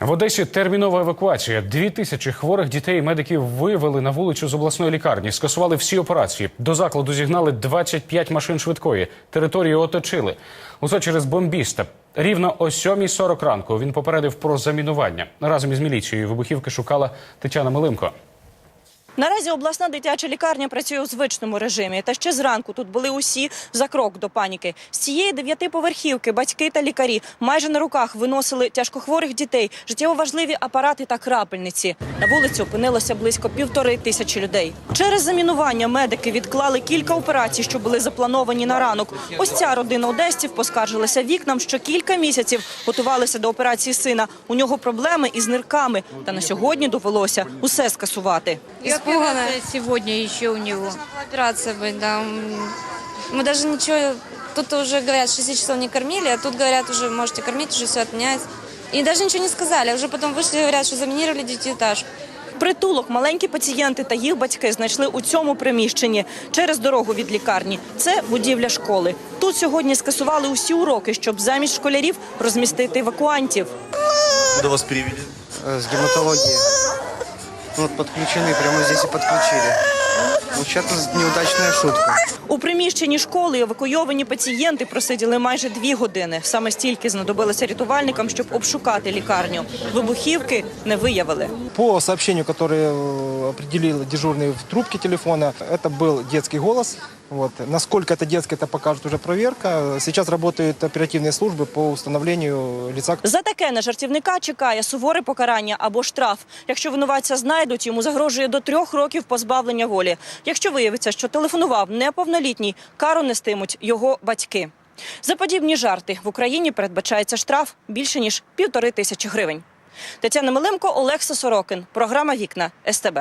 В Одесі термінова евакуація. Дві тисячі хворих дітей і медиків вивели на вулицю з обласної лікарні. Скасували всі операції. До закладу зігнали 25 машин швидкої. Територію оточили. Усе через бомбіста. Рівно о 7.40 ранку він попередив про замінування. Разом із міліцією вибухівки шукала Тетяна Милимко. Наразі обласна дитяча лікарня працює у звичному режимі. Та ще зранку тут були усі за крок до паніки. З цієї дев'ятиповерхівки батьки та лікарі майже на руках виносили тяжкохворих дітей, життєво важливі апарати та крапельниці. На вулиці опинилося близько півтори тисячі людей. Через замінування медики відклали кілька операцій, що були заплановані на ранок. Ось ця родина одесців поскаржилася вікнам, що кілька місяців готувалися до операції сина. У нього проблеми із нирками. Та на сьогодні довелося усе скасувати Испугана сегодня еще у него. Операция быть, да. М, Мы даже ничего... Тут уже говорят, 6 часов не кормили, а тут говорят, уже можете кормить, уже все отменяется. И даже ничего не сказали, а уже потом вышли и говорят, что заминировали девятиэтажку. Притулок маленькі пацієнти та їх батьки знайшли у цьому приміщенні через дорогу від лікарні. Це будівля школи. Тут сьогодні скасували усі уроки, щоб замість школярів розмістити евакуантів. Куда вас перевели? э, с гематологии. Вот подключены, прямо здесь и подключили. Ну, сейчас неудачная шутка. У приміщенні школи евакуйовані пацієнти просиділи майже дві години. Саме стільки знадобилося рятувальникам, щоб обшукати лікарню. Вибухівки не виявили. По сообщению, которое э, определил дежурный в трубке телефона, это был детский голос. Вот. Насколько это детский, это покажет уже проверка. Сейчас работают оперативные службы по установлению лица. За таке на жартівника чекає суворе покарання або штраф. Якщо винуватця знайдуть, йому загрожує до трьох років позбавлення волі. Якщо виявиться, що телефонував неповнолітній, кару нестимуть його батьки. За подібні жарти в Україні передбачається штраф більше ніж півтори тисячі гривень. Тетяна Милимко, Олекса Сорокин. Програма Вікна СТБ.